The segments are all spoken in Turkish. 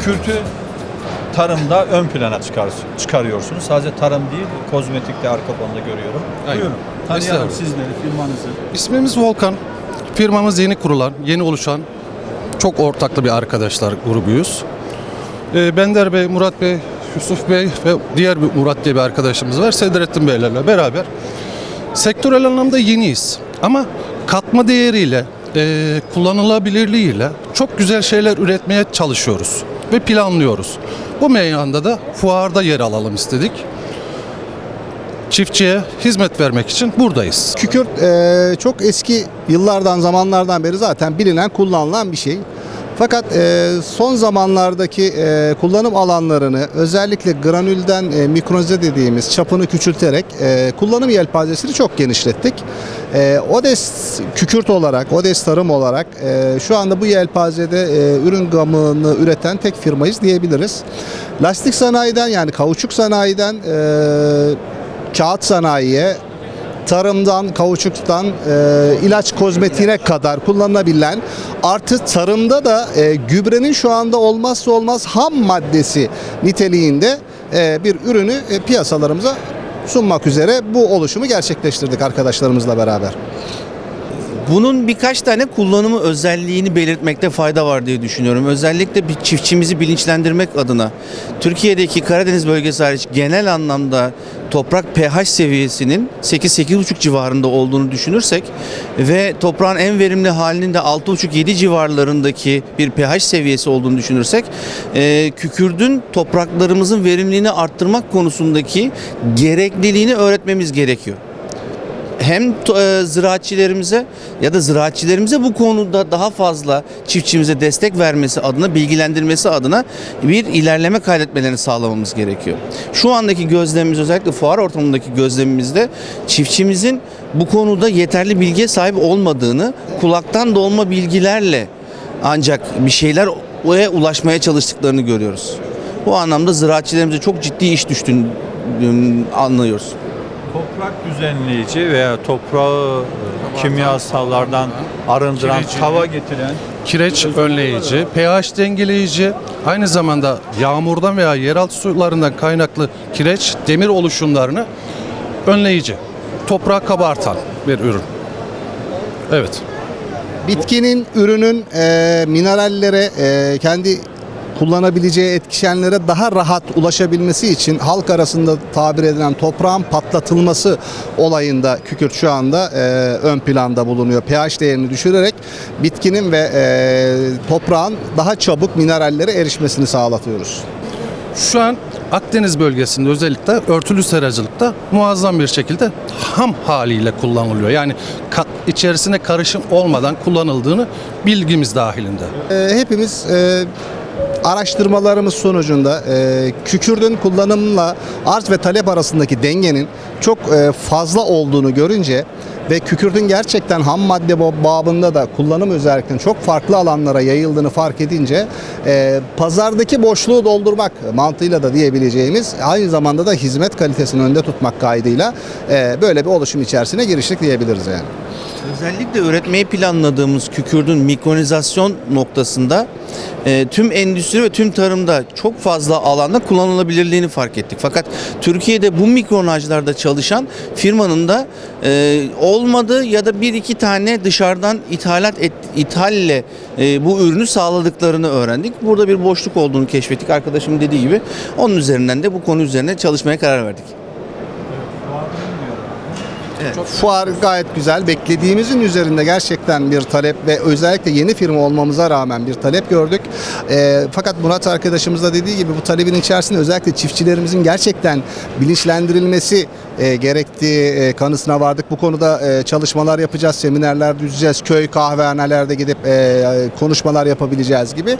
kükürtü tarımda ön plana çıkar, çıkarıyorsunuz. Sadece tarım değil, kozmetik de arka fonda görüyorum. Aynen. Buyurun. Tanıyalım sizleri, firmanızı. İsmimiz Volkan. Firmamız yeni kurulan, yeni oluşan çok ortaklı bir arkadaşlar grubuyuz. Ee, Bender Bey, Murat Bey, Yusuf Bey ve diğer bir Murat diye bir arkadaşımız var. Sedrettin Beylerle beraber sektörel anlamda yeniyiz. Ama katma değeriyle, e, kullanılabilirliğiyle çok güzel şeyler üretmeye çalışıyoruz ve planlıyoruz. Bu meyanda da fuarda yer alalım istedik. Çiftçiye hizmet vermek için buradayız. Kükürt e, çok eski yıllardan zamanlardan beri zaten bilinen kullanılan bir şey. Fakat e, son zamanlardaki e, kullanım alanlarını özellikle granülden e, mikronize dediğimiz çapını küçülterek e, kullanım yelpazesini çok genişlettik. E, Odes kükürt olarak, Odes tarım olarak e, şu anda bu yelpazede e, ürün gamını üreten tek firmayız diyebiliriz. Lastik sanayiden yani kauçuk sanayiden e, kağıt sanayiye, tarımdan, kauçuktan, e, ilaç kozmetiğine kadar kullanılabilen artı tarımda da e, gübrenin şu anda olmazsa olmaz ham maddesi niteliğinde e, bir ürünü e, piyasalarımıza sunmak üzere bu oluşumu gerçekleştirdik arkadaşlarımızla beraber. Bunun birkaç tane kullanımı özelliğini belirtmekte fayda var diye düşünüyorum. Özellikle bir çiftçimizi bilinçlendirmek adına Türkiye'deki Karadeniz bölgesi hariç genel anlamda toprak pH seviyesinin 8-8,5 civarında olduğunu düşünürsek ve toprağın en verimli halinin de 6,5-7 civarlarındaki bir pH seviyesi olduğunu düşünürsek e, kükürdün topraklarımızın verimliliğini arttırmak konusundaki gerekliliğini öğretmemiz gerekiyor hem e, ziraatçilerimize ya da ziraatçilerimize bu konuda daha fazla çiftçimize destek vermesi adına, bilgilendirmesi adına bir ilerleme kaydetmelerini sağlamamız gerekiyor. Şu andaki gözlemimiz özellikle fuar ortamındaki gözlemimizde çiftçimizin bu konuda yeterli bilgiye sahip olmadığını, kulaktan dolma bilgilerle ancak bir şeyler ulaşmaya çalıştıklarını görüyoruz. Bu anlamda ziraatçilerimize çok ciddi iş düştüğünü ım, anlıyoruz. Toprak düzenleyici veya toprağı e, kimyasallardan arındıran, Kireci. tava getiren Kireç önleyici, pH dengeleyici, aynı zamanda yağmurdan veya yeraltı sularından kaynaklı kireç, demir oluşumlarını önleyici. Toprağı kabartan bir ürün. Evet. Bitkinin, ürünün e, minerallere, e, kendi kullanabileceği etkisenlere daha rahat ulaşabilmesi için halk arasında tabir edilen toprağın patlatılması olayında kükürt şu anda e, ön planda bulunuyor. pH değerini düşürerek bitkinin ve e, toprağın daha çabuk minerallere erişmesini sağlatıyoruz. Şu an Akdeniz bölgesinde özellikle örtülü seracılıkta muazzam bir şekilde ham haliyle kullanılıyor. Yani ka- içerisine karışım olmadan kullanıldığını bilgimiz dahilinde. E, hepimiz e, araştırmalarımız sonucunda e, kükürdün kullanımla arz ve talep arasındaki dengenin çok e, fazla olduğunu görünce ve kükürdün gerçekten ham madde ba- babında da kullanım özelliklerinin çok farklı alanlara yayıldığını fark edince e, pazardaki boşluğu doldurmak mantığıyla da diyebileceğimiz aynı zamanda da hizmet kalitesini önde tutmak kaydıyla e, böyle bir oluşum içerisine giriştik diyebiliriz yani. Özellikle üretmeyi planladığımız kükürdün mikronizasyon noktasında e, tüm endüstri ve tüm tarımda çok fazla alanda kullanılabilirliğini fark ettik. Fakat Türkiye'de bu mikronajlarda çalışan firmanın da e, olmadı ya da bir iki tane dışarıdan ithalat et, ithalle e, bu ürünü sağladıklarını öğrendik. Burada bir boşluk olduğunu keşfettik. Arkadaşım dediği gibi onun üzerinden de bu konu üzerine çalışmaya karar verdik. Fuar gayet güzel. Beklediğimizin üzerinde gerçekten bir talep ve özellikle yeni firma olmamıza rağmen bir talep gördük. Ee, fakat Murat arkadaşımız da dediği gibi bu talebin içerisinde özellikle çiftçilerimizin gerçekten bilinçlendirilmesi e, gerektiği e, kanısına vardık. Bu konuda e, çalışmalar yapacağız, seminerler düzeceğiz, köy kahvehanelerde gidip e, konuşmalar yapabileceğiz gibi. E,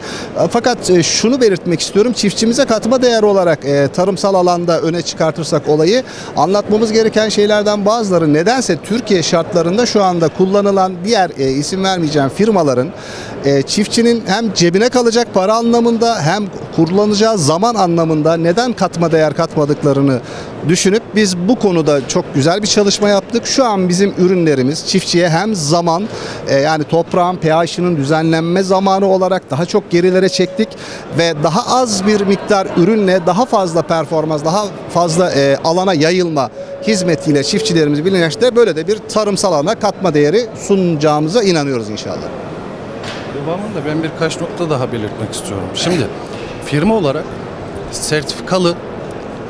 Fakat e, şunu belirtmek istiyorum. Çiftçimize katma değer olarak e, tarımsal alanda öne çıkartırsak olayı anlatmamız gereken şeylerden bazıları nedense Türkiye şartlarında şu anda kullanılan diğer e, isim vermeyeceğim firmaların e, çiftçinin hem cebine kalacak para anlamında hem kullanacağı zaman anlamında neden katma değer katmadıklarını düşünüp biz bu konuda çok güzel bir çalışma yaptık. Şu an bizim ürünlerimiz çiftçiye hem zaman e, yani toprağın pH'ının düzenlenme zamanı olarak daha çok gerilere çektik ve daha az bir miktar ürünle daha fazla performans, daha fazla e, alana yayılma hizmetiyle çiftçilerimizi bilinçte böyle de bir tarımsal alana katma değeri sunacağımıza inanıyoruz inşallah. Devamında ben birkaç nokta daha belirtmek istiyorum. Şimdi firma olarak sertifikalı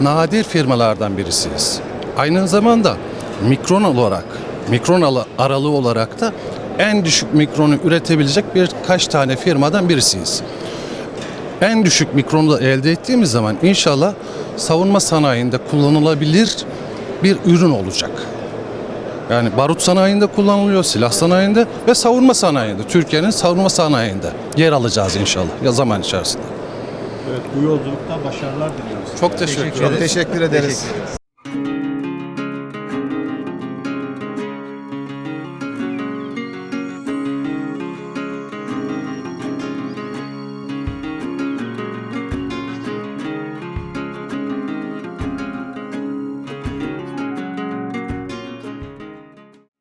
nadir firmalardan birisiyiz. Aynı zamanda mikron olarak, mikron aralığı olarak da en düşük mikronu üretebilecek birkaç tane firmadan birisiyiz. En düşük mikronu da elde ettiğimiz zaman inşallah savunma sanayinde kullanılabilir bir ürün olacak. Yani barut sanayinde kullanılıyor, silah sanayinde ve savunma sanayinde. Türkiye'nin savunma sanayinde yer alacağız inşallah ya zaman içerisinde. Evet, bu yolculukta başarılar diliyoruz. Çok teşekkür Çok teşekkür ederiz.